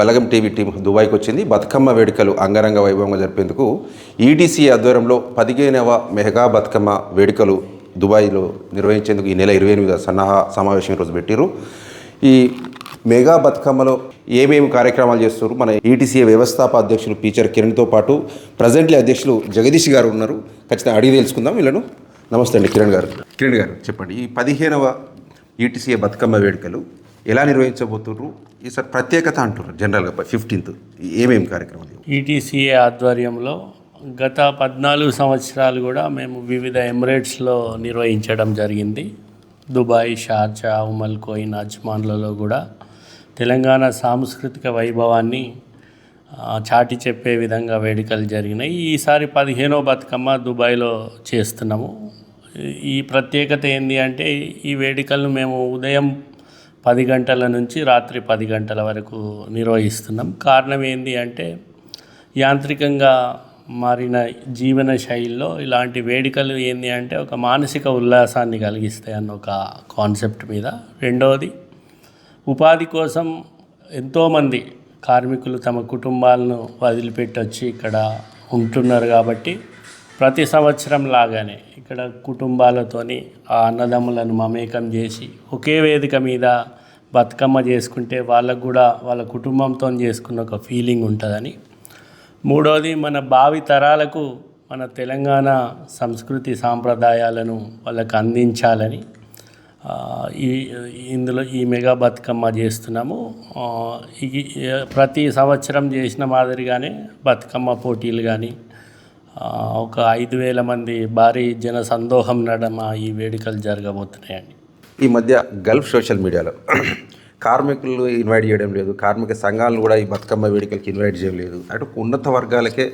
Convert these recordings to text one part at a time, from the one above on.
బలగం TV team దుబాయ్కి వచ్చింది బతుకమ్మ వేడుకలు అంగరంగ వైభవంగా జరిపేందుకు ఈటీసీ ఆధ్వర్యంలో పదిహేనవ మెగా బతుకమ్మ వేడుకలు దుబాయ్లో నిర్వహించేందుకు ఈ నెల ఇరవై ఎనిమిది సన్నాహ సమావేశం రోజు పెట్టారు ఈ మెగా బతుకమ్మలో ఏమేమి కార్యక్రమాలు చేస్తున్నారు మన ఈటీసీ వ్యవస్థాపక అధ్యక్షులు పీచర్ కిరణ్తో పాటు ప్రజెంట్లీ అధ్యక్షులు జగదీష్ గారు ఉన్నారు. ఖచ్చితంగా అడిగి తెలుసుకుందాం. వీళ్ళను నమస్తే అండి కిరణ్ గారు. కిరణ్ గారు చెప్పండి. ఈ పదిహేనవ ఈటీసీ బతుకమ్మ వేడుకలు ఎలా నిర్వహించబోతున్నారు ఈసారి ప్రత్యేకత అంటున్నారు జనరల్గా ఫిఫ్టీన్త్. ఏమేమి కార్యక్రమాలు ఈటీసీఏ ఆధ్వర్యంలో గత పద్నాలుగు సంవత్సరాలు కూడా మేము వివిధ ఎమిరేట్స్లో నిర్వహించడం జరిగింది. Dubai Sharjah Umm al Quwain అజ్మాన్లలో కూడా తెలంగాణ సాంస్కృతిక వైభవాన్ని చాటి చెప్పే విధంగా వేడుకలు జరిగినాయి. ఈసారి పదిహేనో బతుకమ్మ దుబాయ్లో చేస్తున్నాము. ఈ ప్రత్యేకత ఏంటి అంటే ఈ వేడుకలను మేము ఉదయం పది గంటల నుంచి రాత్రి పది గంటల వరకు నిర్వహిస్తున్నాం. కారణం ఏంటి అంటే యాంత్రికంగా మారిన జీవన శైలిలో ఇలాంటి వేడుకలు ఏంటి అంటే ఒక మానసిక ఉల్లాసాన్ని కలిగిస్తాయి అన్న ఒక కాన్సెప్ట్ మీద. రెండవది ఉపాధి కోసం ఎంతోమంది కార్మికులు తమ కుటుంబాలను వదిలిపెట్టి వచ్చి ఇక్కడ ఉంటున్నారు కాబట్టి ప్రతి సంవత్సరం లాగానే ఇక్కడ కుటుంబాలతోని ఆ అన్నదమ్ములను మమేకం చేసి ఒకే వేదిక మీద బతుకమ్మ చేసుకుంటే వాళ్ళకు కూడా వాళ్ళ కుటుంబంతో చేసుకున్న ఒక ఫీలింగ్ ఉంటుందని. మూడోది మన భావి తరాలకు మన తెలంగాణ సంస్కృతి సాంప్రదాయాలను వాళ్ళకు అందించాలని ఈ ఇందులో ఈ మెగా బతుకమ్మ చేస్తున్నాము. ప్రతి సంవత్సరం చేసిన మాదిరిగానే బతుకమ్మ పోటీలు కానీ ఒక ఐదు వేల మంది భారీ జన సందోహం నడమ ఈ వేడుకలు జరగబోతున్నాయండి. ఈ మధ్య గల్ఫ్ సోషల్ మీడియాలో కార్మికులు ఇన్వైట్ చేయడం లేదు కార్మిక సంఘాలను కూడా ఈ బతుకమ్మ వేడుకలకి ఇన్వైట్ చేయడం లేదు. అటు ఉన్నత వర్గాలకే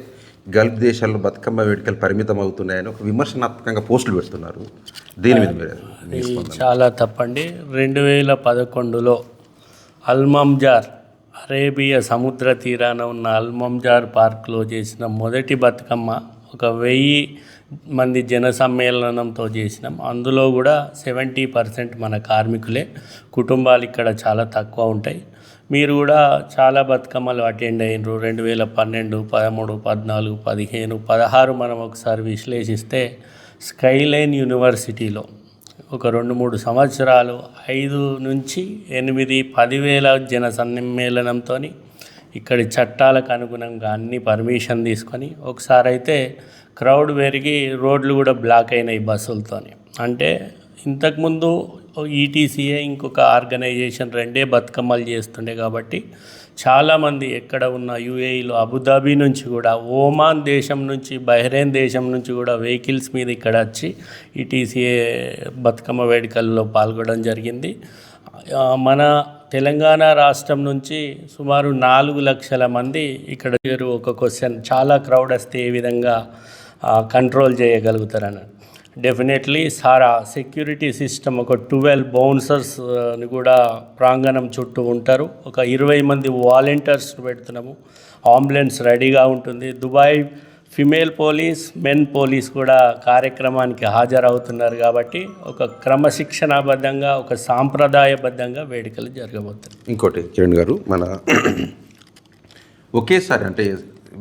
గల్ఫ్ దేశాల్లో బతుకమ్మ వేడుకలు పరిమితం అవుతున్నాయని ఒక విమర్శనాత్మకంగా పోస్టులు పెడుతున్నారు. దీని మీద మీరు. చాలా తప్పండి. రెండు వేల పదకొండులో అల్మంజార్ అరేబియా సముద్ర తీరాన ఉన్న అల్మంజార్ పార్క్లో చేసిన మొదటి బతుకమ్మ ఒక వెయ్యి మంది జన సమ్మేళనంతో చేసినాం. అందులో కూడా సెవెంటీ పర్సెంట్ మన కార్మికులే. కుటుంబాలు ఇక్కడ చాలా తక్కువ ఉంటాయి. మీరు కూడా చాలా బతుకమ్మలు అటెండ్ అయినరు. రెండు వేల పన్నెండు పదమూడు పద్నాలుగు పదిహేను పదహారు మనం ఒకసారి విశ్లేషిస్తే స్కైలైన్ యూనివర్సిటీలో ఒక రెండు మూడు సంవత్సరాలు ఐదు నుంచి ఎనిమిది పదివేల జన సమ్మేళనంతో ఇక్కడి చట్టాలకు అనుగుణంగా అన్ని పర్మిషన్ తీసుకొని ఒకసారి అయితే క్రౌడ్ పెరిగి రోడ్లు కూడా బ్లాక్ అయినాయి బస్సులతోని. అంటే ఇంతకుముందు ఈటీసీఏ ఇంకొక ఆర్గనైజేషన్ రెండే బతుకమ్మలు చేస్తుండే కాబట్టి చాలామంది ఎక్కడ ఉన్న యూఏఈలో అబుదాబీ నుంచి కూడా ఓమాన్ దేశం నుంచి బహ్రెయిన్ దేశం నుంచి కూడా వెహికల్స్ మీద ఇక్కడ వచ్చి ఈటీసీఏ బతుకమ్మ వేడుకల్లో పాల్గొనడం జరిగింది. మన తెలంగాణ రాష్ట్రం నుంచి సుమారు నాలుగు లక్షల మంది ఇక్కడ మీరు ఒక క్వశ్చన్ చాలా క్రౌడ్ వస్తే ఏ విధంగా కంట్రోల్ చేయగలుగుతారని. డెఫినెట్లీ సారా సెక్యూరిటీ సిస్టమ్ ఒక ట్వెల్వ్ బౌన్సర్స్ని కూడా ప్రాంగణం చుట్టూ ఉంటారు. ఒక ఇరవై మంది వాలంటీర్స్ పెడుతున్నాము. అంబులెన్స్ రెడీగా ఉంటుంది. Dubai female police men police కూడా కార్యక్రమానికి హాజరవుతున్నారు కాబట్టి ఒక క్రమశిక్షణాబద్ధంగా ఒక సాంప్రదాయబద్ధంగా వేడుకలు జరగబోతున్నాయి. ఇంకోటి కిరణ్ గారు మన ఒకేసారి అంటే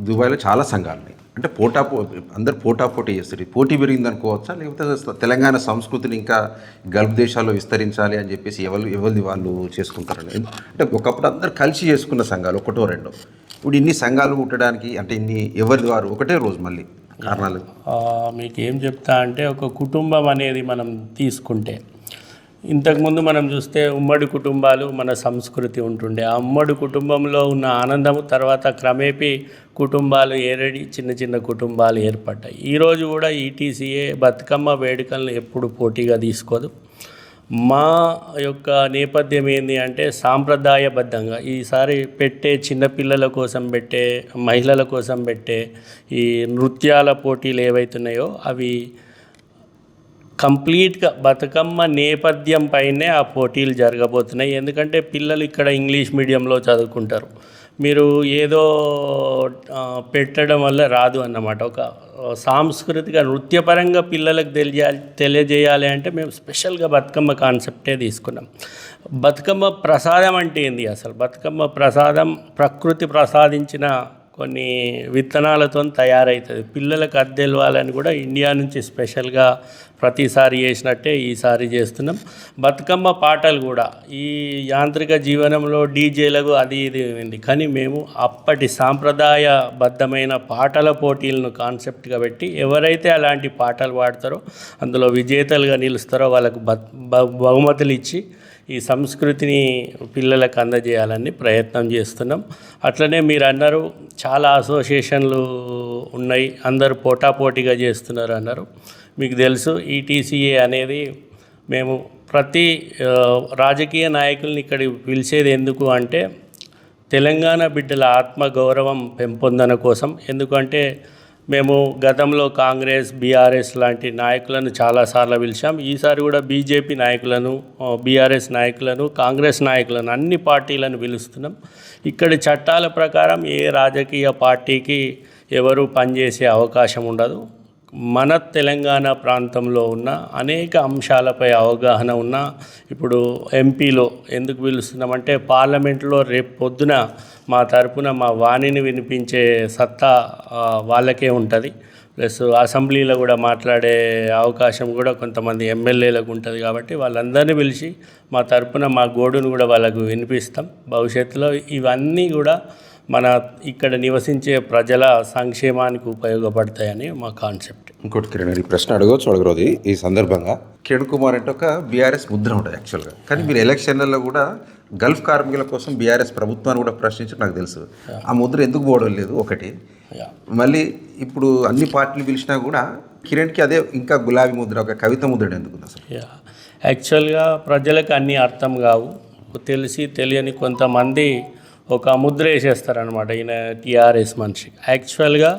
దుబాయ్లో చాలా సంఘాలు ఉన్నాయి అంటే పోటా పో అందరు పోటా పోటీ చేస్తారు. పోటీ పెరిగింది అనుకోవచ్చా లేకపోతే తెలంగాణ సంస్కృతిని ఇంకా గల్ఫ్ దేశాల్లో విస్తరించాలి అని చెప్పేసి ఎవరు ఎవరిది వాళ్ళు చేసుకుంటారని? అంటే ఒకప్పుడు అందరు కలిసి చేసుకున్న సంఘాలు ఒకటో రెండో. ఇప్పుడు ఇన్ని సంఘాలు ఉండడానికి అంటే ఇన్ని ఎవరి వారు? ఒకటే రోజు మళ్ళీ కారణాలు. మీకు ఏం చెప్తా అంటే ఒక కుటుంబం అనేది మనం తీసుకుంటే ఇంతకుముందు మనం చూస్తే ఉమ్మడి కుటుంబాలు మన సంస్కృతి ఉంటుండే. ఆ ఉమ్మడి కుటుంబంలో ఉన్న ఆనందము తర్వాత క్రమేపీ కుటుంబాలు ఏరడి చిన్న చిన్న కుటుంబాలు ఏర్పడ్డాయి. ఈరోజు కూడా ఈటీసీఏ బతుకమ్మ వేడుకలను ఎప్పుడు పోటీగా తీసుకోదు. మా యొక్క నేపథ్యం ఏంటి అంటే సాంప్రదాయబద్ధంగా ఈసారి పెట్టే చిన్నపిల్లల కోసం పెట్టే మహిళల కోసం పెట్టే ఈ నృత్యాల పోటీలు ఏవైతున్నాయో అవి కంప్లీట్గా బతుకమ్మ నేపథ్యం పైనే ఆ పోటీలు జరగబోతున్నాయి. ఎందుకంటే పిల్లలు ఇక్కడ ఇంగ్లీష్ మీడియంలో చదువుకుంటారు. మీరు ఏదో పెట్టడం వల్ల రాదు అన్నమాట. ఒక సాంస్కృతిక నృత్యపరంగా పిల్లలకు తెలియాలి తెలియజేయాలి అంటే మేము స్పెషల్గా బతుకమ్మ కాన్సెప్టే తీసుకున్నాం. బతుకమ్మ ప్రసాదం అంటే ఏంది అసలు? బతుకమ్మ ప్రసాదం ప్రకృతి ప్రసాదించిన కొన్ని విత్తనాలతో తయారవుతుంది పిల్లలకు అద్దెలవాలని కూడా ఇండియా నుంచి స్పెషల్గా ప్రతిసారి చేసినట్టే ఈసారి చేస్తున్నాం. బతుకమ్మ పాటలు కూడా ఈ యాంత్రిక జీవనంలో డీజేలకు అది ఇది ఉంది. కానీ మేము అప్పటి సాంప్రదాయబద్ధమైన పాటల పోటీలను కాన్సెప్ట్గా పెట్టి ఎవరైతే అలాంటి పాటలు పాడతారో అందులో విజేతలుగా నిలుస్తారో వాళ్ళకు బ- బ- బహుమతులు ఇచ్చి ఈ సంస్కృతిని పిల్లలకు అందజేయాలని ప్రయత్నం చేస్తున్నాం. అట్లనే మీరు అన్నారు చాలా అసోసియేషన్లు ఉన్నాయి అందరూ పోటాపోటీగా చేస్తున్నారు అన్నారు. మీకు తెలుసు ఈటీసీఏ అనేది మేము ప్రతి రాజకీయ నాయకుల్ని ఇక్కడికి పిలిచేది ఎందుకు అంటే తెలంగాణ బిడ్డల ఆత్మగౌరవం పెంపొందన కోసం. ఎందుకంటే మేము గతంలో కాంగ్రెస్ బీఆర్ఎస్ లాంటి నాయకులను చాలాసార్లు పిలిచాం. ఈసారి కూడా బీజేపీ నాయకులను బీఆర్ఎస్ నాయకులను కాంగ్రెస్ నాయకులను అన్ని పార్టీలను పిలుస్తున్నాం. ఇక్కడి చట్టాల ప్రకారం ఏ రాజకీయ పార్టీకి ఎవరు పనిచేసే అవకాశం ఉండదు. మన తెలంగాణ ప్రాంతంలో ఉన్న అనేక అంశాలపై అవగాహన ఉన్న ఇప్పుడు ఎంపీలో ఎందుకు పిలుస్తున్నామంటే పార్లమెంట్లో రేపు పొద్దున మా తరపున మా వాణిని వినిపించే సత్తా వాళ్ళకే ఉంటుంది. ప్లస్ అసెంబ్లీలో కూడా మాట్లాడే అవకాశం కూడా కొంతమంది ఎమ్మెల్యేలకు ఉంటుంది కాబట్టి వాళ్ళందరినీ పిలిచి మా తరపున మా గోడును కూడా వాళ్ళకు వినిపిస్తాం. భవిష్యత్తులో ఇవన్నీ కూడా మన ఇక్కడ నివసించే ప్రజల సంక్షేమానికి ఉపయోగపడతాయని మా కాన్సెప్ట్. ఇంకోటి కిరణ్ ఈ ప్రశ్న అడగవచ్చు అడగరోది. ఈ సందర్భంగా కిరణ్ కుమార్ అంటే ఒక బీఆర్ఎస్ ముద్ర ఉంటుంది యాక్చువల్గా కానీ మీరు ఎలక్షన్లలో కూడా గల్ఫ్ కార్మికుల కోసం బీఆర్ఎస్ ప్రభుత్వాన్ని కూడా ప్రశ్నించడం నాకు తెలుసు. ఆ ముద్ర ఎందుకు పోవడం లేదు? ఒకటి. మళ్ళీ ఇప్పుడు అన్ని పార్టీలు పిలిచినా కూడా కిరణ్కి అదే ఇంకా గులాబీ ముద్ర ఒక కవిత ముద్ర ఎందుకు అసలు? యాక్చువల్గా ప్రజలకు అన్నీ అర్థం కావు. తెలిసి తెలియని కొంతమంది ఒక ముద్ర వేసేస్తారనమాట ఈయన టీఆర్ఎస్ మనిషి యాక్చువల్గా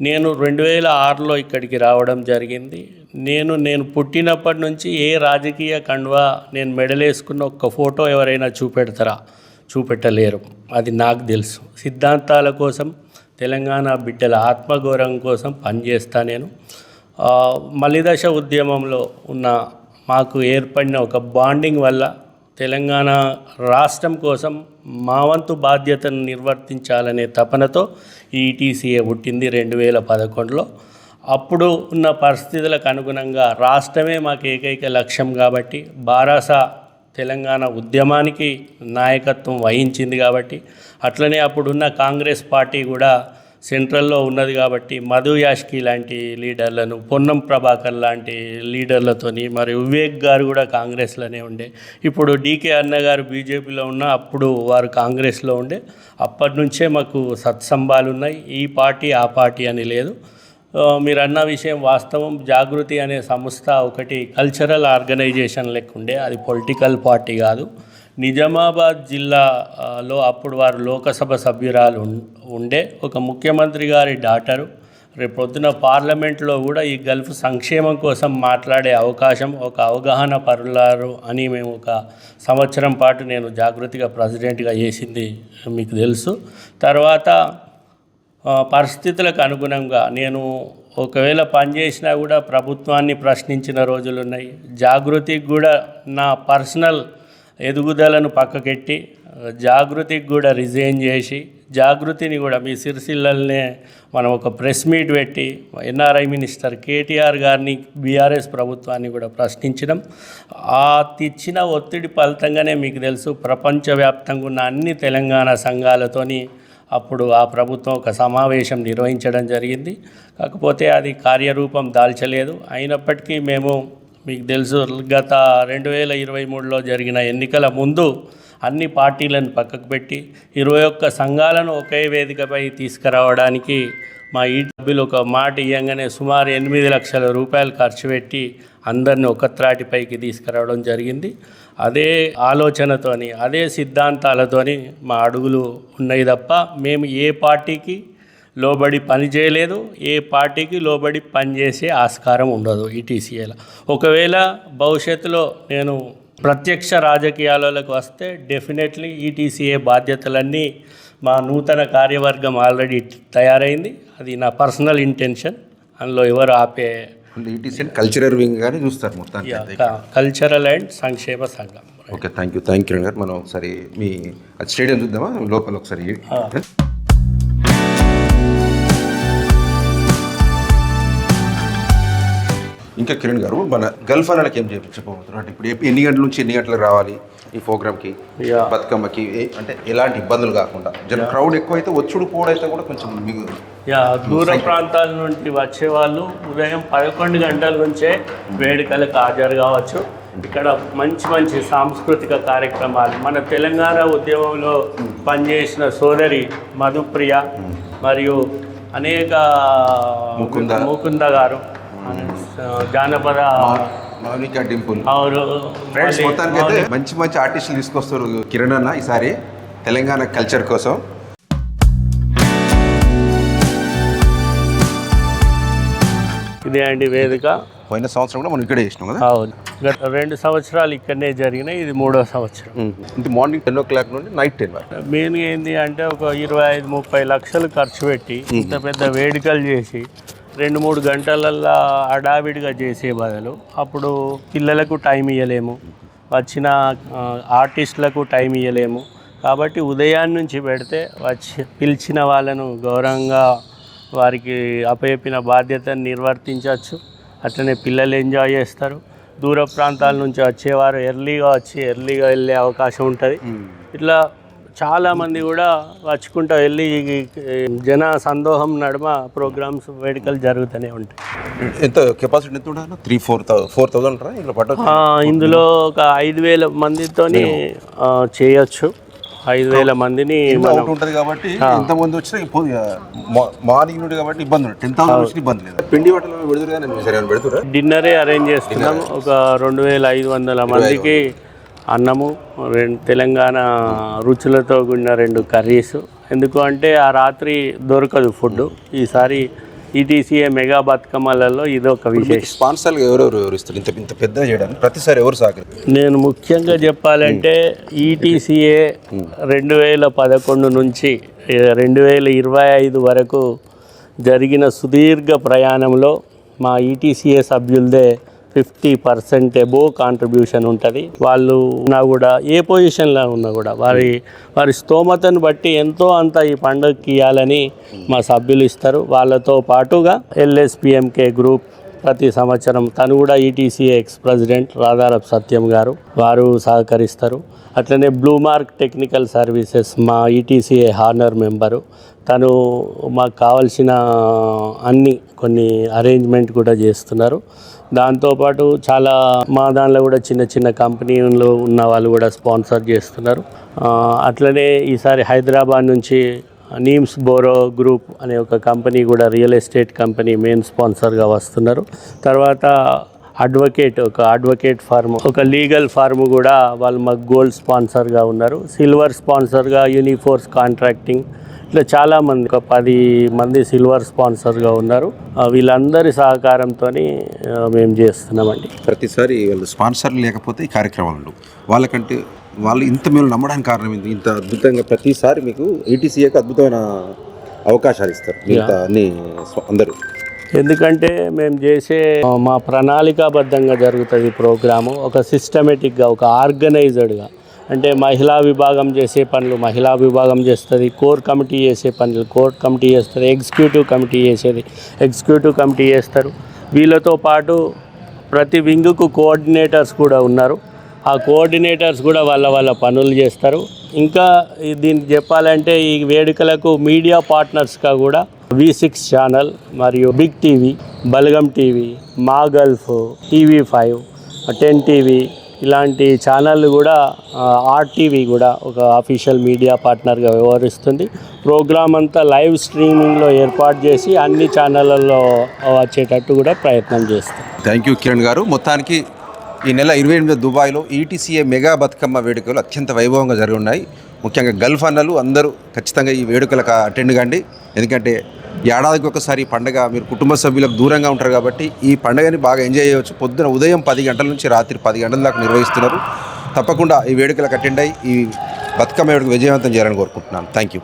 నేను రెండు వేల ఆరులో ఇక్కడికి రావడం జరిగింది. నేను నేను పుట్టినప్పటి నుంచి ఏ రాజకీయ కండువా నేను మెడలేసుకున్న ఒక్క ఫోటో ఎవరైనా చూపెడతారా? చూపెట్టలేరు. అది నాకు తెలుసు. సిద్ధాంతాల కోసం తెలంగాణ బిడ్డల ఆత్మగౌరవం కోసం పనిచేస్తా నేను. మలిదశ ఉద్యమంలో ఉన్న మాకు ఏర్పడిన ఒక బాండింగ్ వల్ల తెలంగాణ రాష్ట్రం కోసం మా వంతు బాధ్యతను నిర్వర్తించాలనే తపనతో ఈ ఈటీసీఏ పుట్టింది రెండు వేల పదకొండులో. అప్పుడు ఉన్న పరిస్థితులకు అనుగుణంగా రాష్ట్రమే మాకు ఏకైక లక్ష్యం కాబట్టి బారాస తెలంగాణ ఉద్యమానికి నాయకత్వం వహించింది కాబట్టి అట్లనే అప్పుడున్న కాంగ్రెస్ పార్టీ కూడా సెంట్రల్లో ఉన్నది కాబట్టి మధు యాష్కి లాంటి లీడర్లను పొన్నం ప్రభాకర్ లాంటి లీడర్లతోని మరి వివేక్ గారు కూడా కాంగ్రెస్లోనే ఉండే. ఇప్పుడు డీకే అన్న గారు బీజేపీలో ఉన్న అప్పుడు వారు కాంగ్రెస్లో ఉండే. అప్పటి నుంచే మాకు సత్సంభాలు ఉన్నాయి ఈ పార్టీ ఆ పార్టీ అని లేదు. మీరు అన్న విషయం వాస్తవం. జాగృతి అనే సంస్థ ఒకటి కల్చరల్ ఆర్గనైజేషన్ లెక్క ఉండే. అది పొలిటికల్ పార్టీ కాదు. నిజామాబాద్ జిల్లాలో అప్పుడు వారు లోకసభ సభ్యురాలు ఉండే ఒక ముఖ్యమంత్రి గారి డాటరు. రేపు పొద్దున పార్లమెంట్లో కూడా ఈ గల్ఫ్ సంక్షేమం కోసం మాట్లాడే అవకాశం ఒక అవగాహన పరులారు అని మేము ఒక సంవత్సరం పాటు నేను జాగృతిగా ప్రెసిడెంట్గా చేసింది మీకు తెలుసు. తర్వాత పరిస్థితులకు అనుగుణంగా నేను ఒకవేళ పనిచేసినా కూడా ప్రభుత్వాన్ని ప్రశ్నించిన రోజులు ఉన్నాయి జాగృతికి కూడా నా పర్సనల్ ఎదుగుదలను పక్కకెట్టి జాగృతికి కూడా రిజైన్ చేసి జాగృతిని కూడా మీ సిరిసిల్లల్నే మనం ఒక ప్రెస్ మీట్ పెట్టి ఎన్ఆర్ఐ మినిస్టర్ కేటీఆర్ గారిని బీఆర్ఎస్ ప్రభుత్వాన్ని కూడా ప్రశ్నించడం ఆ తెచ్చిన ఒత్తిడి ఫలితంగానే మీకు తెలుసు ప్రపంచవ్యాప్తంగా ఉన్న అన్ని తెలంగాణ సంఘాలతోని అప్పుడు ఆ ప్రభుత్వం ఒక సమావేశం నిర్వహించడం జరిగింది. కాకపోతే అది కార్యరూపం దాల్చలేదు. అయినప్పటికీ మేము మీకు తెలుసు గత రెండు వేల ఇరవై మూడులో జరిగిన ఎన్నికల ముందు అన్ని పార్టీలను పక్కకు పెట్టి ఇరవై ఒక్క సంఘాలను ఒకే వేదికపై తీసుకురావడానికి మా ఈ డబ్బులు ఒక మాట ఇవ్వగానే సుమారు ఎనిమిది లక్షల రూపాయలు ఖర్చు పెట్టి అందరిని ఒక త్రాటిపైకి తీసుకురావడం జరిగింది. అదే ఆలోచనతోని అదే సిద్ధాంతాలతోని మా అడుగులు ఉన్నాయి తప్ప మేము ఏ పార్టీకి లోబడి పని చేయలేదు ఏ పార్టీకి లోబడి పనిచేసే ఆస్కారం ఉండదు ఈటీసీఏలో ఒకవేళ భవిష్యత్తులో నేను ప్రత్యక్ష రాజకీయాలకు వస్తే డెఫినెట్లీ ఈటీసీఏ బాధ్యతలన్నీ మా నూతన కార్యవర్గం ఆల్రెడీ తయారైంది. అది నా పర్సనల్ ఇంటెన్షన్. అందులో ఎవరు ఆపే ఈటీసీ కల్చరల్ వింగ్ కానీ చూస్తారు మొత్తానికి. అయితే. కల్చరల్ అండ్ సంక్షేమ సంఘం. Okay thank you thank you గారు మనం ఒకసారి మీ స్టేడియం చూద్దామా? లోపల ఒకసారి. ఇంకా కిరణ్ గారు మన గల్ఫ్ అన్నలకి ఏం చెప్పబోతున్నారు? అంటే ఇప్పుడు ఎన్ని గంటల నుంచి ఎన్ని గంటలకు రావాలి ఈ ప్రోగ్రామ్కి. బతుకమ్మకి? అంటే ఎలాంటి ఇబ్బందులు కాకుండా. జన క్రౌడ్ ఎక్కువైతే వచ్చుడు పోవడైతే కూడా కొంచెం మిగు యా దూర ప్రాంతాల నుండి వచ్చే వాళ్ళు ఉదయం పదకొండు గంటల నుంచే వేడుకలకు హాజరు కావచ్చు. ఇక్కడ మంచి మంచి సాంస్కృతిక కార్యక్రమాలు. మన తెలంగాణ ఉద్యమంలో పనిచేసిన సోదరి మధుప్రియ మరియు అనేక. ముకుంద గారు. జానపద మౌనిక ఆరు ఫ్రెండ్స్ మొత్తానికి అయితే మంచి మంచి ఆర్టిస్టులు తీసుకొస్తారు కిరణ్ అన్న ఈసారి తెలంగాణ కల్చర్ కోసం. ఇదే అండి వేదిక. పోయిన సంవత్సరం కూడా మనం ఇక్కడే చేసినాం కదా? అవును. గత రెండు సంవత్సరాలు ఇక్కడనే జరిగినాయి ఇది మూడో సంవత్సరం. ఇంత మార్నింగ్ టెన్ ఓ క్లాక్ నుండి నైట్ టెన్ వరకు. మెయిన్ ఏంది అంటే ఒక ఇరవై ఐదు ముప్పై లక్షలు ఖర్చు పెట్టి ఇంత పెద్ద వేడుకలు చేసి రెండు మూడు గంటలల్లో హడావిడిగా చేసే బదులు అప్పుడు పిల్లలకు టైం ఇవ్వలేము వచ్చిన ఆర్టిస్టులకు టైం ఇవ్వలేము కాబట్టి ఉదయాన్నే నుంచి పెడితే వచ్చి పిలిచిన వాళ్ళను గౌరవంగా వారికి అప్పచెప్పిన బాధ్యతను నిర్వర్తించవచ్చు. అట్లనే పిల్లలు ఎంజాయ్ చేస్తారు. దూర ప్రాంతాల నుంచి వచ్చేవారు ఎర్లీగా వచ్చి ఎర్లీగా వెళ్ళే అవకాశం ఉంటుంది. ఇట్లా చాలా మంది కూడా వచ్చుకుంటూ వెళ్ళి జన సందోహం నడుమ ప్రోగ్రామ్స్ వేడుకలు జరుగుతూనే ఉంటాయి. ఎంత కెపాసిటీ ఎంత త్రీ ఫోర్ ఫోర్ థౌసండ్ ఇందులో ఒక ఐదు వేల మందితోని ఆ, చేయొచ్చు. ఐదు వేల మందిని మనం అవుట్ ఉంటుంది కాబట్టి వచ్చినా మార్నింగ్ నుండి కాబట్టి ఇబ్బంది టెన్ థౌసండ్ వచ్చిన ఇబ్బంది లేదు. పిండి పెడుతురా డిన్నరే అరేంజ్ చేస్తున్నాం. ఒక రెండు వేల ఐదు వందల మందికి అన్నము రెండు తెలంగాణ రుచులతో కూడిన రెండు కర్రీస్. ఎందుకు అంటే ఆ రాత్రి దొరకదు ఫుడ్ ఈసారి ఈటీసీఏ మెగా బతుకమ్మలలో ఇది ఒక విశేషం. స్పాన్సర్లు ఎవరెవరు ఎవరు ఇస్తారు ఇంత ఇంత పెద్ద చేయడానికి ప్రతిసారి ఎవరు సహకరి నేను ముఖ్యంగా చెప్పాలంటే ఈటీసీఏ రెండు వేల పదకొండు నుంచి రెండు వేల ఇరవై ఐదు వరకు జరిగిన సుదీర్ఘ ప్రయాణంలో మా ఈటీసీఏ సభ్యులదే ఫిఫ్టీ పర్సెంట్ ఎబో కాంట్రిబ్యూషన్ ఉంటుంది. వాళ్ళు ఉన్నా కూడా ఏ పొజిషన్లో ఉన్నా కూడా వారి వారి స్తోమతను బట్టి ఎంతో అంత ఈ పండుగకి ఇవ్వాలని మా సభ్యులు ఇస్తారు. వాళ్ళతో పాటుగా ఎల్ఎస్పిఎంకే గ్రూప్ ప్రతి సంవత్సరం తను కూడా ఈటీసీఏ ఎక్స్ ప్రెసిడెంట్ రాధారప్ సత్యం గారు వారు సహకరిస్తారు. అట్లనే బ్లూ మార్క్ టెక్నికల్ సర్వీసెస్ మా ఈటీసీఏ హార్నర్ మెంబరు తను మాకు కావాల్సిన అన్ని కొన్ని అరేంజ్మెంట్ కూడా చేస్తున్నారు. దాంతోపాటు చాలా మా దానిలో కూడా చిన్న చిన్న కంపెనీలు ఉన్న వాళ్ళు కూడా స్పాన్సర్ చేస్తున్నారు. అట్లనే ఈసారి హైదరాబాద్ నుంచి నీమ్స్ బోరో గ్రూప్ అనే ఒక కంపెనీ కూడా రియల్ ఎస్టేట్ కంపెనీ మెయిన్ స్పాన్సర్గా వస్తున్నారు. తర్వాత అడ్వకేట్ ఒక అడ్వకేట్ ఫార్మ్ ఒక లీగల్ ఫార్మ్ కూడా వాళ్ళు మాకు గోల్డ్ స్పాన్సర్గా ఉన్నారు. సిల్వర్ స్పాన్సర్గా యూనిఫోర్స్ కాంట్రాక్టింగ్ ఇట్లా చాలామంది ఒక పది మంది సిల్వర్ స్పాన్సర్గా ఉన్నారు. వీళ్ళందరి సహకారంతో మేము చేస్తున్నామండి. ప్రతిసారి వాళ్ళు స్పాన్సర్ లేకపోతే ఈ కార్యక్రమాలు వాళ్ళకంటే వాళ్ళు ఇంత మేము నమ్మడానికి కారణం ఏంటి ఇంత అద్భుతంగా ప్రతిసారి మీకు ఈటీసీఏకి అద్భుతమైన అవకాశాలు ఇస్తారు. అన్ని అందరూ. ఎందుకంటే మేము చేసే మా ప్రణాళికాబద్ధంగా జరుగుతుంది ప్రోగ్రాము. ఒక సిస్టమేటిక్గా ఒక ఆర్గనైజ్డ్గా అంటే మహిళా విభాగం చేసే పనులు మహిళా విభాగం చేస్తుంది కోర్ కమిటీ చేసే పనులు కోర్ కమిటీ చేస్తుంది ఎగ్జిక్యూటివ్ కమిటీ చేసేది ఎగ్జిక్యూటివ్ కమిటీ చేస్తారు. వీళ్ళతో పాటు ప్రతి వింగ్కు కోఆర్డినేటర్స్ కూడా ఉన్నారు. ఆ కోఆర్డినేటర్స్ కూడా వాళ్ళ వాళ్ళ పనులు చేస్తారు. ఇంకా దీన్ని చెప్పాలంటే ఈ వేడుకలకు మీడియా పార్ట్నర్స్గా కూడా వి సిక్స్ ఛానల్ మరియు బిగ్ టీవీ బలగం టీవీ మా Gulf TV five ten TV ఇలాంటి ఛానళ్ళు కూడా ఆర్టీవీ కూడా ఒక అఫీషియల్ మీడియా పార్ట్నర్గా వ్యవహరిస్తుంది. ప్రోగ్రామ్ అంతా లైవ్ స్ట్రీమింగ్లో ఏర్పాటు చేసి అన్ని ఛానళ్ళల్లో వచ్చేటట్టు కూడా ప్రయత్నం చేస్తాం. థ్యాంక్ యూ కిరణ్ గారు. మొత్తానికి ఈ నెల ఇరవై ఎనిమిది దుబాయ్లో ఈటీసీఏ మెగా బతుకమ్మ వేడుకలు అత్యంత వైభవంగా జరిగి ఉన్నాయి. ముఖ్యంగా గల్ఫ్ అన్నలు అందరూ ఖచ్చితంగా ఈ వేడుకలకు అటెండ్ కండి. ఎందుకంటే ఏడాదికి ఒకసారి పండగ మీరు కుటుంబ సభ్యులకు దూరంగా ఉంటారు కాబట్టి ఈ పండగని బాగా ఎంజాయ్ చేయవచ్చు. పొద్దున ఉదయం పది గంటల నుంచి రాత్రి పది గంటల దాకా నిర్వహిస్తున్నారు. తప్పకుండా ఈ వేడుకలకు అటెండ్ అయ్యి ఈ బతుకమ్మ వేడుక విజయవంతం చేయాలని కోరుకుంటున్నాను. Thank you